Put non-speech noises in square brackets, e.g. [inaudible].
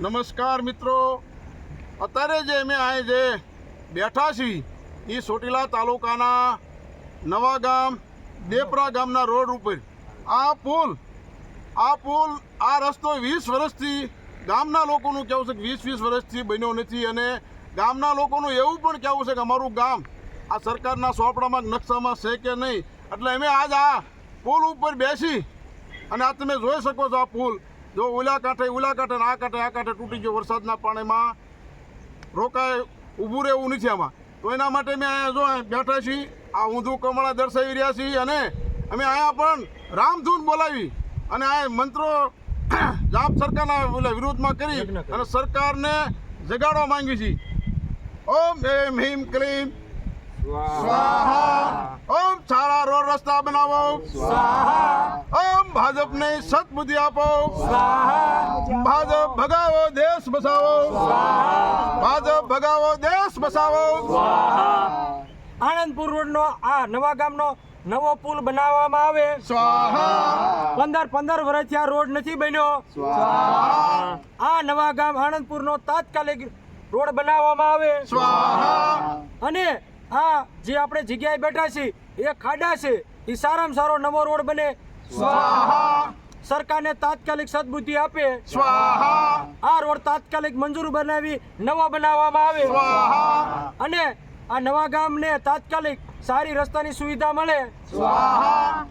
નમસ્કાર મિત્રો. અત્યારે જે અમે અહીં જે બેઠા છીએ, એ ચોટીલા તાલુકાના નવા ગામ, દેપરા ગામના રોડ ઉપર. આ પુલ આ પુલ આ રસ્તો વીસ વર્ષથી ગામના લોકોનું કહેવું છે કે વીસ વીસ વર્ષથી બન્યો નથી અને ગામના લોકોનું એવું પણ કહેવું છે કે અમારું ગામ આ સરકારના સોપડામાં નકશામાં છે કે નહીં. એટલે અમે આજ આ પુલ ઉપર બેસી અને આ તમે જોઈ શકો છો આ પુલ. જો ઉલા કાંઠે ઉલા કાંઠે આ કાંઠે આ કાંઠે તૂટી ગયો વરસાદના પાણીમાં. રોકાય ઊભું રહેવું નથી આમાં. તો એના માટે મેં અહીંયા જો બેઠા છીએ. આ ઊંધું કમળા દર્શાવી રહ્યા છીએ અને અમે અહીંયા પણ રામધૂન બોલાવી અને આ મંત્રો [coughs] જાપ સરકારના વિરોધમાં કરી અને સરકારને જગાડવા માંગી છીએ. ઓમ એમ હિમ ક્લીમ. સ્વાહા. ઓમ સારા રોડ રસ્તા બનાવો. ઓમ ભાજપને સદબુદ્ધિ આપો. ભાજપ ભગાવો દેશ બસાવો. ભાજપ ભગાવો દેશ બસાવો. આણંદપુર રોડનો આ નવા ગામનો નવો પુલ બનાવવામાં આવે. સ્વાહા. પંદર પંદર વર્ષથી આ રોડ નથી બન્યો. આ નવા ગામ આણંદપુરનો તાત્કાલિક રોડ બનાવવામાં આવે. અને આ જે આપણે જગ્યાએ બેઠા છીએ એ ખાડા છે એ સારામાં સારો નવો રોડ બને. સ્વાહા. સરકારને તાત્કાલિક સદબુદ્ધિ આપે. સ્વાહા. આ રોડ તાત્કાલિક મંજૂર બનાવી નવો બનાવવામાં આવે. સ્વાહા. અને આ નવા ગામને તાત્કાલિક સારી રસ્તાની સુવિધા મળે. સ્વાહા.